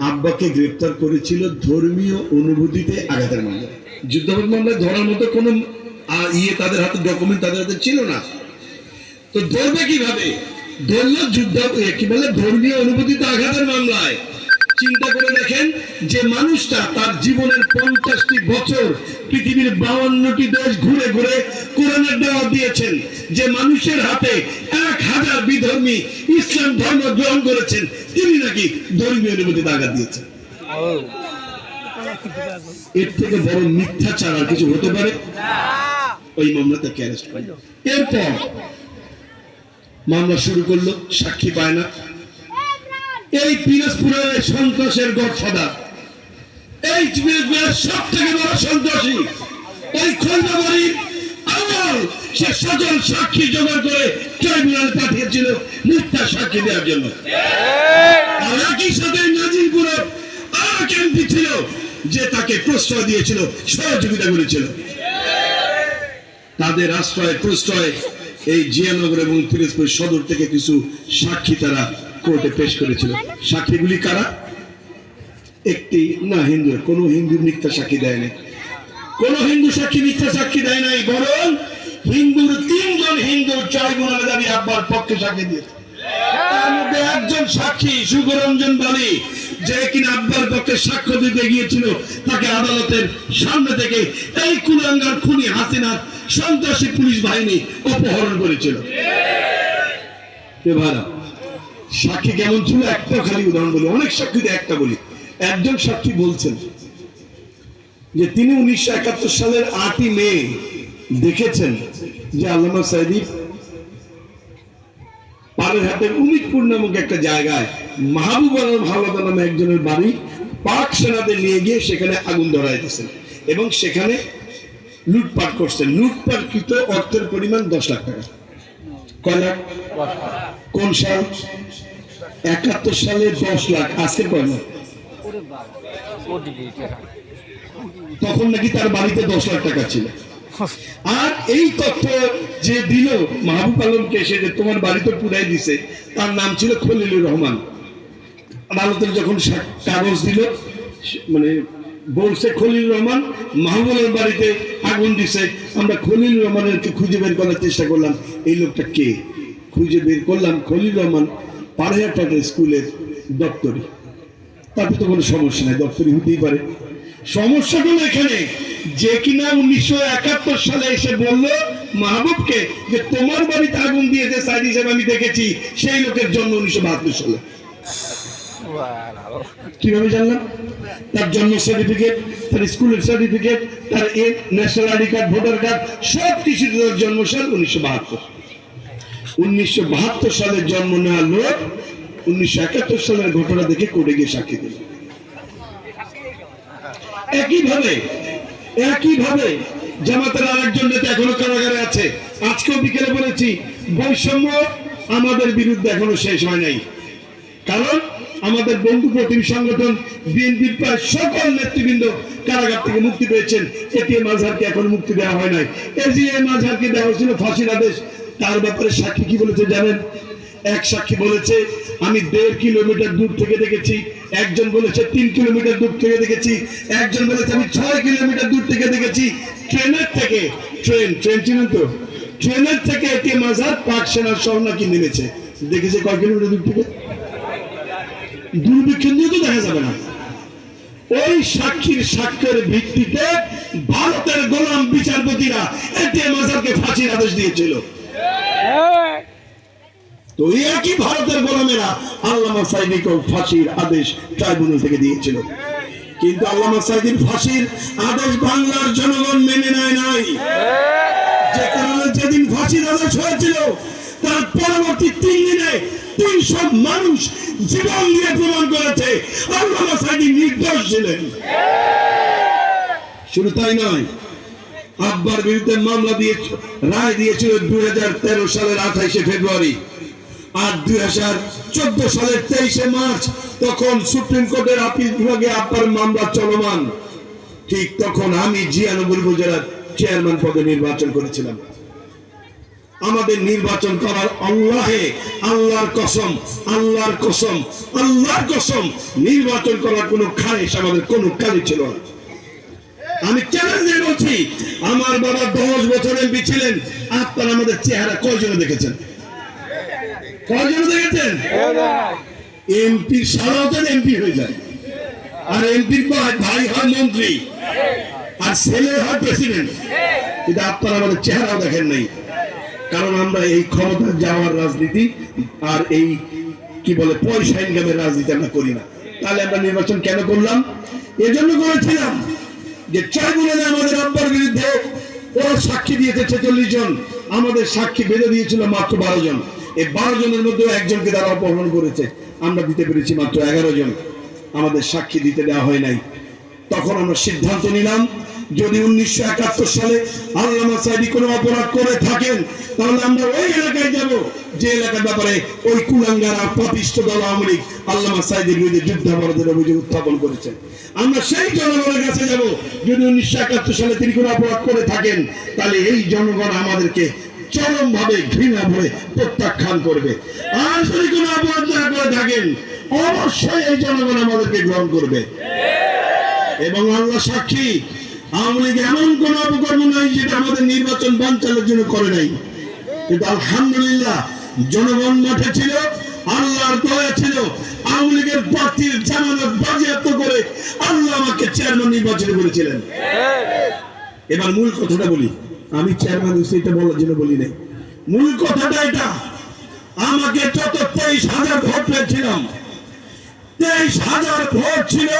আব্বাকে গ্রেপ্তার করেছিল ধর্মীয় অনুভূতিতে আঘাতের মামলা যুদ্ধাপরাধ মামলায় ধরার মতো কোনো ইয়ে তাদের হাতে ডকুমেন্ট তাদের হাতে ছিল না। তো ধরবে কীভাবে? ধরল যুদ্ধ কি বলে, ধর্মীয় অনুভূতিতে আঘাতের মামলায়। চিন্তা করে দেখেন যে মানুষটা তার জীবনের পঞ্চাশটি বছর পৃথিবীর বাউান্নটি দেশ ঘুরে ঘুরে কোরআনের দেওয়া দিয়েছেন যে মানুষের হাতে হাজার বিধর্মী ইসলাম ধর্ম গ্রহণ করেছেন, তিনি নাকি ধর্মীয় অনুভূতিতে আঘাত দিয়েছেন। এর থেকে বড় মিথ্যাচার আর কিছু হতে পারে? ওই মামলা তাকে অ্যারেস্ট করল? এরপর মামলা শুরু করল, সাক্ষী পায় না। এই পিরোজপুরের সন্ত্রাসের গডফাদার, এই সব থেকে বড় সন্ত্রাসী, ওই খন্ডাবাড়ির সে সকল সাক্ষী জোগাড় করে ট্রাইব্যুনালে পাঠিয়েছিল মিথ্যা সাক্ষী দেওয়ার জন্য। আর একই সাথে আর এক এমপি ছিল যে তাকে প্রশ্রয় দিয়েছিল সহযোগিতা করেছিল। তাদের আশ্রয় প্রশ্রয় এই জিয়ানগর এবং পিরোজপুর সদর থেকে কিছু সাক্ষী তারা কোর্টে পেশ করেছিল। সাক্ষীগুলি কারা? একটি না হিন্দু। কোন হিন্দু মিথ্যা সাক্ষী দেয় নাই। কোন হিন্দু সাক্ষী মিথ্যা সাক্ষী দেয় নাই বরং হিন্দুর তিনজন হিন্দু ট্রাইব্যুনালে দাঁড়িয়ে আব্বার পক্ষে সাক্ষী দিয়েছে। সাক্ষী সাক্ষী কেমন ছিল? একটা খালি উদাহরণ বলি, অনেক সাক্ষীতে একটা বলি। একজন সাক্ষী বলছেন যে, তিনি উনিশশো একাত্তর সালের আটই মে দেখেছেন যে আল্লামা সাইদি পাড়েরহাটের উমিদপুর নামক একটা জায়গায় মাহবুব আলম হাওলাদার নামে একজনের বাড়ি পাক সেনাদের নিয়ে গিয়ে সেখানে আগুন ধরাই দিয়েছেন এবং সেখানে লুটপাট করছেন। লুটপাটকৃত অর্থের পরিমাণ দশ লাখ টাকা। কয় লাখ? কোন সাল? একাত্তর সালে দশ লাখ। আজকে কয় লাখ? তখন নাকি তার বাড়িতে দশ লাখ টাকা ছিল। আর এই তথ্য যে দিল মাহবুব আলমকে এসে যে তোমার বাড়িতে পুরাই দিছে, তার নাম ছিল খলিলুর রহমান। আদালতের যখন কাগজ দিল মানে বলছে খলিল রহমান মাহবুবের বাড়িতে আগুন দিছে, আমরা খলিল রহমানের খুঁজে বের করার চেষ্টা করলাম, এই লোকটা কে? খুঁজে বের করলাম খলিল রহমান পাড়াহাটাটের স্কুলের দপ্তরি। তাতে তো কোনো সমস্যা নাই, দপ্তরি হতেই পারে। সমস্যা হলো এখানে? যে কিনা উনিশশো একাত্তর সালে এসে বলল মাহবুবকে যে তোমার বাড়িতে আগুন দিয়েছে সাইড হিসেবে আমি দেখেছি, সেই লোকের জন্ম উনিশশো বাহাত্তর সালে। কীভাবে জানলাম? তার জন্ম সার্টিফিকেট তার স্কুলের সার্টিফিকেট তার national ID card voter card সব কিছু তার জন্ম সাল উনিশশো বাহাত্তর। উনিশশো বাহাত্তর সালে জন্ম নেওয়া লোক উনিশশো একাত্তর সালের ঘটনা দেখে কোর্টে গিয়ে সাক্ষী দিল। একইভাবে একইভাবে জামাতের আরেকজন নেতা এখনও কারাগারে আছে। আজকেও বিকেলে বলেছি, বৈষম্য আমাদের বিরুদ্ধে এখনও শেষ হয় নাই। কারণ আমাদের বন্ধু প্রতিম সংগঠন বিএনপির প্রায় সকল নেতৃবৃন্দ কারাগার থেকে মুক্তি পেয়েছেন। এটিএম আজহারকে এখন মুক্তি দেওয়া হয় নাই। এজিএম আজহারকে দেওয়া হয়েছিল ফাঁসির আদেশ। তার ব্যাপারে সাক্ষী কি বলেছে জানেন? এক সাক্ষী বলেছে, আমি দেড় কিলোমিটার দূর থেকে দেখেছি একজন বলেছে তিন কিলোমিটার দূর থেকে দেখেছি, একজন বলেছে আমি ছয় কিলোমিটার দূর থেকে দেখেছি, ট্রেনের থেকে, ট্রেন ট্রেন চিনেন তো? ট্রেনের থেকে এটিএম আজহার পাক সেনার নাকি নেমেছে? দেখেছে কয় কিলোমিটার দূর থেকে? দুর্ভিক্ষণ দিয়ে তো দেখা যাবে না। ওই সাক্ষীর সাক্ষ্যের ভিত্তিতে ভারতের গোলাম বিচারপতিরা এটিএম আজহারকে ফাঁসির আদেশ দিয়েছিল। তো একই ভারতের গোলামেরা আল্লামা সাইদিকেও ফাঁসির আদেশ ট্রাইব্যুনাল থেকে দিয়েছিল। কিন্তু আল্লামা সাইদির ফাঁসির আদেশ বাংলার জনগণ মেনে নেয় নাই। যে কারণে যেদিন ফাঁসির আদেশ হয়েছিল, তার পরবর্তী তিন দিনে তিনশো মানুষ জীবন দিয়ে প্রমাণ করেছে, আল্লামা সাইদি নির্দোষ ছিলেন। শুধু তাই নয় আব্বার বিরুদ্ধে মামলা দিয়ে রায় দিয়েছিল দুই হাজার তেরো সালের আঠাইশে ফেব্রুয়ারি। আর দুই হাজার চোদ্দ সালের তেইশে মার্চ তখন সুপ্রিম কোর্টের আপিল বিভাগে আব্বার মামলা চলমান। ঠিক তখন আমি জিয়ানগর উপজেলার চেয়ারম্যান পদে নির্বাচন করেছিলাম। আমাদের নির্বাচন করার আল্লাহে আল্লাহর কসম আল্লাহর কসম আল্লাহর কসম, নির্বাচন করার কোনো খারিশ আমাদের কোনো কালি ছিল না। আমি চ্যালেঞ্জ বলছি আমার বাবা দশ বছর এমপি ছিলেন আপনারা আমাদের চেহারা কয়জনে দেখেছেন? কয়জনে দেখেছেন এমপি হয়ে যায়। আর এমপির ভাই হয় মন্ত্রী। আর ছেলে হয় প্রেসিডেন্ট কিন্তু আপনারা আমাদের চেহারাও দেখেন নাই। কারণ আমরা এই ক্ষমতা যাওয়ার রাজনীতি আর এই, কি বলে, পয়সা ইনকামের রাজনীতি আমরা করি না। তাহলে আমরা নির্বাচন কেন করলাম? এজন্য করেছিলাম যে ট্রাইব্যুনালে আমাদের আব্বার বিরুদ্ধে ওরা সাক্ষী দিয়েছে ছেচল্লিশ জন। আমাদের সাক্ষী বেঁধে দিয়েছিল মাত্র বারো জন। এই বারো জনের মধ্যে একজনকে তারা অপহরণ করেছে। আমরা দিতে পেরেছি মাত্র এগারো জন। আমাদের সাক্ষী দিতে দেওয়া হয় নাই। তখন আমরা সিদ্ধান্ত নিলাম, যদি উনিশশো একাত্তর সালে আল্লামা সাহেবী কোনো অপরাধ করে থাকেন, তাহলে আমরা ওই এলাকায় যাব, যে এলাকার ব্যাপারে ওই কুলাঙ্গারা পাপিষ্ট দল আওয়ামী লীগ আল্লামা সাহেবের বিরুদ্ধে যুদ্ধাপরাধের অভিযোগ উত্থাপন করেছেন আমরা সেই জনগণের কাছে যাব, যদি উনিশশো একাত্তর সালে তিনি কোনো অপরাধ করে থাকেন, তাহলে এই জনগণ আমাদেরকে চরম ভাবে ঘৃণা ভরে প্রত্যাখ্যান করবে। আর যদি কোনো অপরাধ না করে থাকেন অবশ্যই এই জনগণ আমাদেরকে গ্রহণ করবে। এবং আল্লাহ সাক্ষী আওয়ামী লীগ এমন কোন অপকর্ম নাই যেটা আমাদের নির্বাচন বানচালের জন্য করে নাই। কিন্তু আলহামদুলিল্লাহ জনগণ মাঠে ছিল আল্লাহর দয়া ছিল আওয়ামী লীগের প্রার্থীর জামানত বাজেয়াপ্ত করে আল্লাহ আমাকে চেয়ারম্যান নির্বাচন করেছিলেন এবার মূল কথাটা বলি। আমি চেয়ারম্যান হয়েছি এটা বলার জন্য বলি নাই। মূল কথাটা এটা, আমাকে যত তেইশ হাজার ভোট পেয়েছিলাম, তেইশ হাজার ভোট ছিল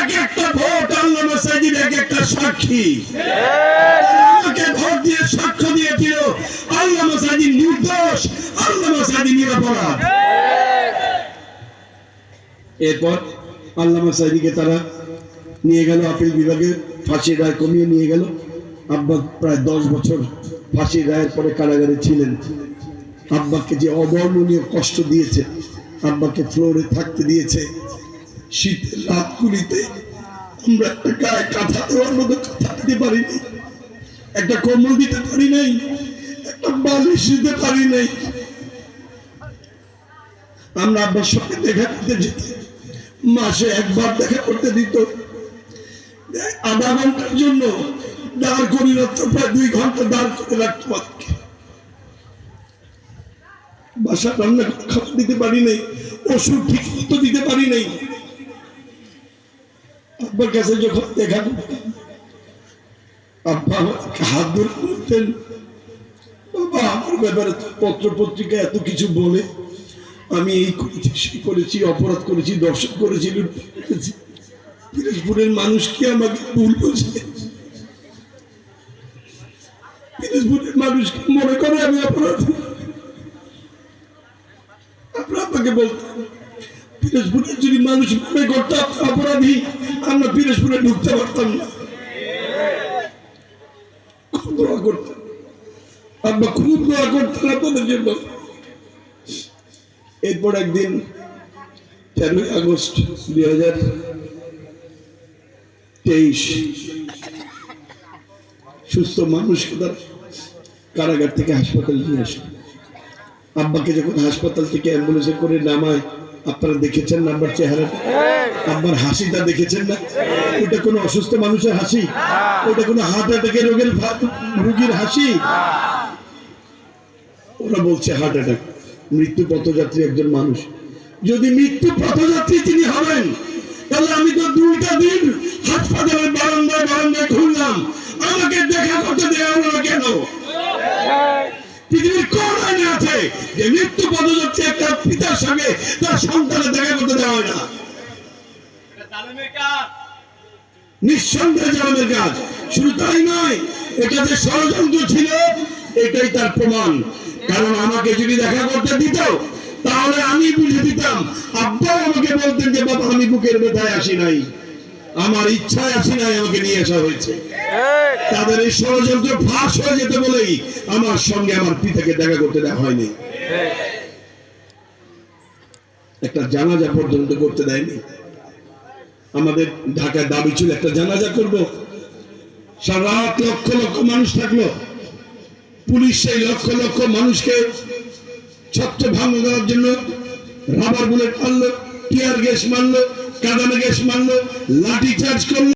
এক একটা ভোট আল্লাহ সাইদিন এক একটা সাক্ষী। আমাকে ভোট দিয়ে সাক্ষ্য দিয়েছিল আল্লাহ সাইদিন নির্দোষ আল্লাহ সাইদিন নিরাপরাধ। এরপর আল্লামা সাইদিকে তারা নিয়ে গেল, আপিল বিভাগে ফাঁসির রায় কমিয়ে নিয়ে গেল। আব্বা প্রায় দশ বছর ফাঁসির রায়ের পরে কারাগারে ছিলেন। আব্বাকে যে অবর্ণনীয় কষ্ট দিয়েছে, আব্বাকে ফ্লোরে থাকতে দিয়েছে, শীতের রাতগুলিতে আমরা একটা গায়ে কাঁথা দেওয়ার মতো কাঁথা দিতে পারিনি, একটা কম্বল দিতে পারি নাই, একটা বালিশ দিতে পারি নাই। আমরা আব্বার সঙ্গে দেখা করতে যেতাম মাসে একবার দেখা করতে দিত। আধা ঘণ্টার জন্য দাঁড় করি প্রায় দুই ঘণ্টা দাঁড় করে বাসা রান্না খাবার দিতে পারি নাই, ওষুধ ঠিক মতো দিতে পারি নাই। আব্বার কাছে যখন দেখা আব্বা আমাকে হাত ধরে বলতেন, বাবা, আমার ব্যাপারে পত্র পত্রিকা এত কিছু বলে। আমি এই করেছি, সেই করেছি, অপরাধ করেছি, দর্শন করেছি করেছি। পিরোজপুরের মানুষ কি আমাকে ভুল বোঝে পিরোজপুরের মানুষ কি মনে করে আমি অপরাধ আপনাকে বলতাম যদি মানুষ মনে করতো অপরাধী, আমরা পিরোজপুরে ঢুকতে পারতাম না। এরপর একদিন, তেরোই আগস্ট দুই হাজার তেইশ, সুস্থ মানুষকে তার কারাগার থেকে হাসপাতাল নিয়ে আসে। আব্বাকে যখন হাসপাতাল থেকে অ্যাম্বুলেন্সে করে নামায় আপনারা দেখেছেন না আব্বার চেহারাটা? আব্বার হাসিটা দেখেছেন না? ওটা কোনো অসুস্থ মানুষের হাসি? ওটা কোনো হার্ট অ্যাটাকের রোগের রোগীর হাসি? ওরা বলছে হার্ট অ্যাটাক। মৃত্যু পথযাত্রী একজন মানুষ। যদি মৃত্যু পথযাত্রী তিনি হবেন তাহলে আমি তো দুইটা দিন হাসপাতালের বারান্দায় বারান্দায় ঘুরলাম। আমাকে দেখা করতে দেওয়া হলো কেন? পৃথিবীর কোন আইনে আছে যে মৃত্যু পথযাত্রী একটা পিতার সঙ্গে তার সন্তানের দেখা করতে দেওয়া হয় না? নিঃসন্দেহে জানাবের কাজ। শুধু তাই নয় এটা যে ষড়যন্ত্র ছিল, এটাই তার প্রমাণ। কারণ আমাকে যদি দেখা করতে দিত, তাহলে আমি বুঝে দিতাম, আব্বাও আমাকে বলতেন যে, বাবা, আমি বুকের ব্যথায় আসি নাই। আমার ইচ্ছায় আসি নাই আমাকে নিয়ে আসা হয়েছে। তাদের এই ষড়যন্ত্র ফাঁস হয়ে যেতে বলেই আমার সঙ্গে আমার পিতাকে দেখা করতে দেওয়া হয়নি। একটা জানাজা পর্যন্ত করতে দেয়নি। আমাদের ঢাকায় দাবি ছিল একটা জানাজা করব। সারা রাত লক্ষ লক্ষ মানুষ থাকল। পুলিশ সেই লক্ষ লক্ষ মানুষকে ছত্র ভঙ্গ করার জন্য রাবার বুলেট মারলো টিয়ার গ্যাস মারলো কাদানে গ্যাস মারলো লাঠি চার্জ করল।